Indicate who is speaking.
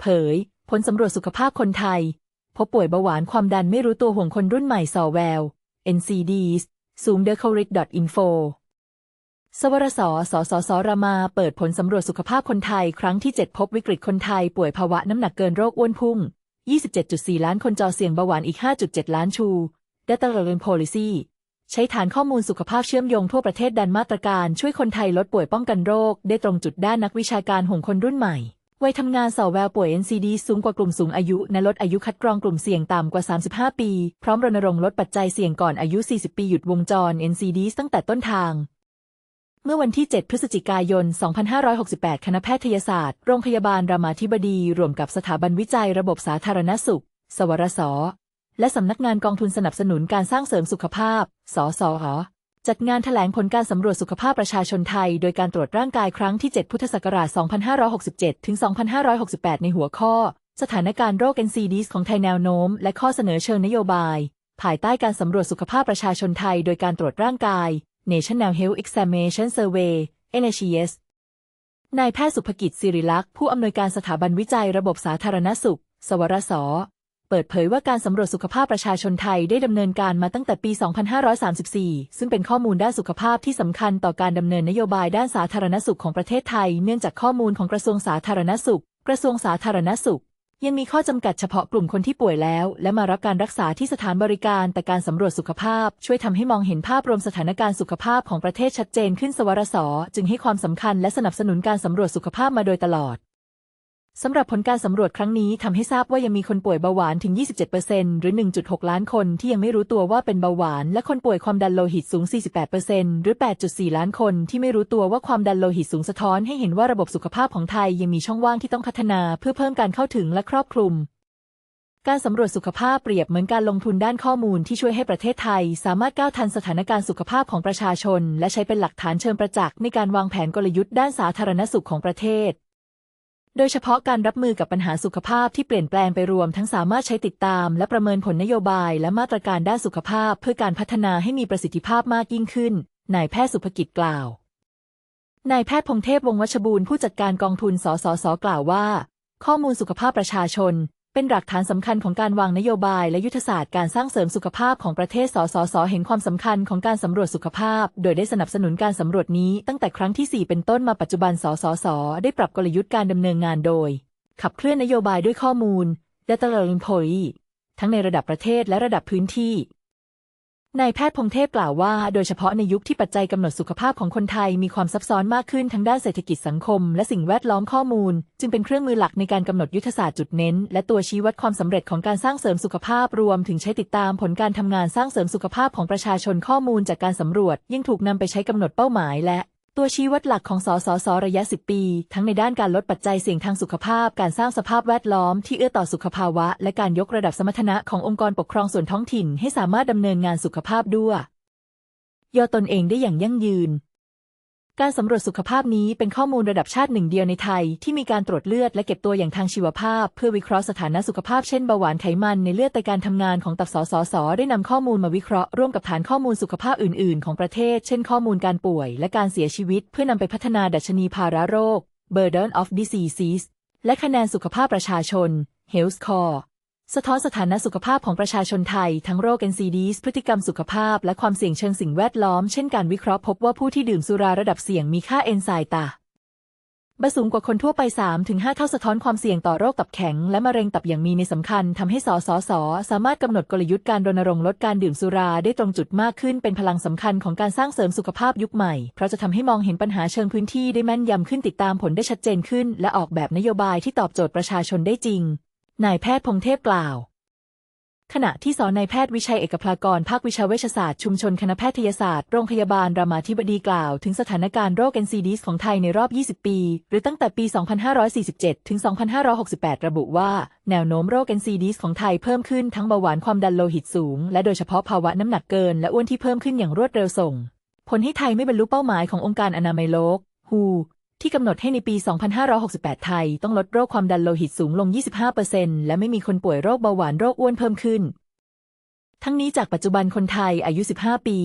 Speaker 1: เผย ผลสำรวจสุขภาพคนไทย พบป่วยเบาหวานความดันไม่รู้ตัวห่วงคนรุ่นใหม่สอแวว NCDs ซูมเดอร์คริก info สวรสสสสรามา เปิดผลสำรวจสุขภาพคนไทย ครั้งที่ 7 พบวิกฤตคนไทย ป่วยภาวะน้ำหนักเกินโรคอ้วนพุ่ง 27.4 ล้านคนจอเสี่ยงเบาหวานอีก 5.7 ล้านชู Data r e n Policy ใช้ฐานข้อมูลสุขภาพเชื่อมโยงทั่วประเทศดันมาตรการช่วยคนไทยลดป่วยป้องกันโรค ได้ตรงจุดด้านนักวิชาการห่วงคนรุ่นใหม่ วัยทำงานสอแววป่วย NCD สูงกว่ากลุ่มสูงอายุและลดอายุคัดกรองกลุ่มเสี่ยงต่ำกว่า 35 ปี พร้อมรณรงค์ลดปัจจัยเสี่ยงก่อนอายุ 40 ปีหยุดวงจร NCD ตั้งแต่ต้นทาง เมื่อวันที่ 7 พฤศจิกายน 2568 คณะแพทยศาสตร์ โรงพยาบาลรามาธิบดีร่วมกับสถาบันวิจัยระบบสาธารณสุข สวรสและสำนักงานกองทุนสนับสนุนการสร้างเสริมสุขภาพ สสห จัดงานแถลงผลการสำรวจสุขภาพประชาชนไทย โดยการตรวจร่างกายครั้งที่ 7 พุทธศักราช 2567 ถึง 2568 ในหัวข้อ สถานการณ์โรค NCDs ของไทยแนวโน้ม และข้อเสนอเชิงนโยบาย ภายใต้การสำรวจสุขภาพประชาชนไทย โดยการตรวจร่างกาย National Health Examination Survey NHES นายแพทย์สุภกิจสิริลักษ์ ผู้อำนวยการสถาบันวิจัยระบบสาธารณสุข สวรส เปิดเผยว่าการสำรวจสุขภาพประชาชนไทยได้ดำเนินการมาตั้งแต่ปี 2534 ซึ่งเป็นข้อมูลด้านสุขภาพที่สำคัญต่อการดำเนินนโยบายด้านสาธารณสุขของประเทศไทย เนื่องจากข้อมูลของกระทรวงสาธารณสุข กระทรวงสาธารณสุข ยังมีข้อจำกัดเฉพาะกลุ่มคนที่ป่วยแล้ว และมารับการรักษาที่สถานบริการ แต่การสำรวจสุขภาพ ช่วยทำให้มองเห็นภาพรวมสถานการณ์สุขภาพของประเทศชัดเจนขึ้นสวรสจึงให้ความสำคัญและสนับสนุนการสำรวจสุขภาพมาโดยตลอด สำหรับผลการสำรวจครั้งนี้ทำให้ทราบว่ายังมีคนป่วยเบาหวานถึง 27%หรือ 1.6 ล้านคนที่ยังไม่รู้ตัวว่าเป็นเบาหวาน และคนป่วยความดันโลหิตสูง 48%หรือ 8.4 ล้านคนที่ไม่รู้ตัวว่าความดันโลหิตสูงสะท้อนให้เห็นว่าระบบสุขภาพของไทยยังมีช่องว่างที่ต้องพัฒนาเพื่อเพิ่มการเข้าถึงและครอบคลุม การสำรวจสุขภาพเปรียบเหมือนการลงทุนด้านข้อมูลที่ช่วยให้ประเทศไทย สามารถก้าวทันสถานการณ์สุขภาพของประชาชน และใช้เป็นหลักฐานเชิงประจักษ์ในการวางแผนกลยุทธ์ด้านสาธารณสุขของประเทศ โดยเฉพาะการรับมือกับปัญหาสุขภาพที่เปลี่ยนแปลงไปรวมทั้งสามารถใช้ติดตาม และประเมินผลนโยบาย และมาตรการด้านสุขภาพ เพื่อการพัฒนาให้มีประสิทธิภาพมากยิ่งขึ้น นายแพทย์สุภกิจกล่าว นายแพทย์พงเทพวงวัชบูรณ์ผู้จัดการกองทุนสสสกล่าวว่า ข้อมูลสุขภาพประชาชน เป็นหลักฐานสำคัญของการวางนโยบายและยุทธศาสตร์การสร้างเสริมสุขภาพของประเทศ สสส เห็นความสำคัญของการสำรวจสุขภาพ โดยได้สนับสนุนการสำรวจนี้ตั้งแต่ครั้งที่ 4 เป็นต้นมาปัจจุบัน สสส ได้ปรับกลยุทธ์การดำเนินงานโดย ขับเคลื่อนนโยบายด้วยข้อมูล Data Learning Point ทั้งในระดับประเทศและระดับพื้นที่ นายแพทย์พงเทพกล่าวว่า โดยเฉพาะในยุคที่ปัจจัยกำหนดสุขภาพของคนไทยมีความซับซ้อนมากขึ้นทั้งด้านเศรษฐกิจสังคม และสิ่งแวดล้อมข้อมูล จึงเป็นเครื่องมือหลักในการกำหนดยุทธศาสตร์จุดเน้น และตัวชี้วัดความสำเร็จของการสร้างเสริมสุขภาพรวมถึงใช้ติดตามผลการทำงานสร้างเสริมสุขภาพของประชาชนข้อมูลจากการสำรวจ ยิ่งถูกนำไปใช้กำหนดเป้าหมายและ ตัวชี้วัดหลักของสสสระยะ 10 ปี ทั้งในด้านการลดปัจจัยเสี่ยงทางสุขภาพ การสร้างสภาพแวดล้อมที่เอื้อต่อสุขภาวะ และการยกระดับสมรรถนะขององค์กรปกครองส่วนท้องถิ่น ให้สามารถดำเนินงานสุขภาพด้วยย่อตนเองได้อย่างยั่งยืน การสำรวจสุขภาพนี้เป็นข้อมูลระดับชาติหนึ่งเดียวในไทย ที่มีการตรวจเลือดและเก็บตัวอย่างทางชีวภาพ เพื่อวิเคราะห์สถานะสุขภาพเช่นเบาหวานไขมันในเลือดแต่การทำงานของตับสสสได้นำข้อมูลมาวิเคราะห์ร่วมกับฐานข้อมูลสุขภาพอื่น ๆ ของประเทศ เช่นข้อมูลการป่วย และการเสียชีวิต เพื่อนำไปพัฒนาดัชนีภาระโรค Burden of Diseases และคะแนนสุขภาพประชาชน Health Score สะท้อนสถานะสุขภาพของประชาชนไทย ทั้งโรค NCDs พฤติกรรมสุขภาพ และความเสี่ยงเชิงสิ่งแวดล้อม เช่นการวิเคราะห์พบว่าผู้ที่ดื่มสุราระดับเสี่ยงมีค่าเอนไซม์ตาบสูงกว่าคนทั่วไป 3-5 เท่าสะท้อนความเสี่ยงต่อโรคตับแข็ง และมะเร็งตับอย่างมีในสำคัญทำให้สสส สามารถกำหนดกลยุทธ์การรณรงค์ลดการดื่มสุราได้ตรงจุดมากขึ้นเป็นพลังสำคัญของการสร้างเสริมสุขภาพยุคใหม่ เพราะจะทำให้มองเห็นปัญหาเชิงพื้นที่ได้แม่นยำขึ้นติดตามผลได้ชัดเจนขึ้น และออกแบบนโยบายที่ตอบโจทย์ประชาชนได้จริง นายแพทย์พงเทพกล่าวขณะที่สอนนายแพทย์วิชัยเอกพลากรภาควิชาเวชศาสตร์ชุมชนคณะแพทยศาสตร์โรงพยาบาลรามาธิบดีกล่าว ถึงสถานการณ์โรค NCDs ของไทยในรอบ 20 ปี หรือตั้งแต่ปี 2547 ถึง 2568 ระบุว่า แนวโน้มโรค NCDs ของไทยเพิ่มขึ้นทั้งเบาหวานความดันโลหิตสูง และโดยเฉพาะภาวะน้ำหนักเกิน และอ้วนที่เพิ่มขึ้นอย่างรวดเร็วส่ง ผลให้ไทยไม่บรรลุเป้าหมายขององค์การอนามัยโลก WHO ที่กำหนดให้ในปี 2568 ไทย ต้องลดโรคความดันโลหิตสูงลง 25%และไม่มีคนป่วยโรคเบาหวานโรคอ้วนเพิ่มขึ้น ทั้งนี้จากปัจจุบันคนไทยอายุ 15 ปี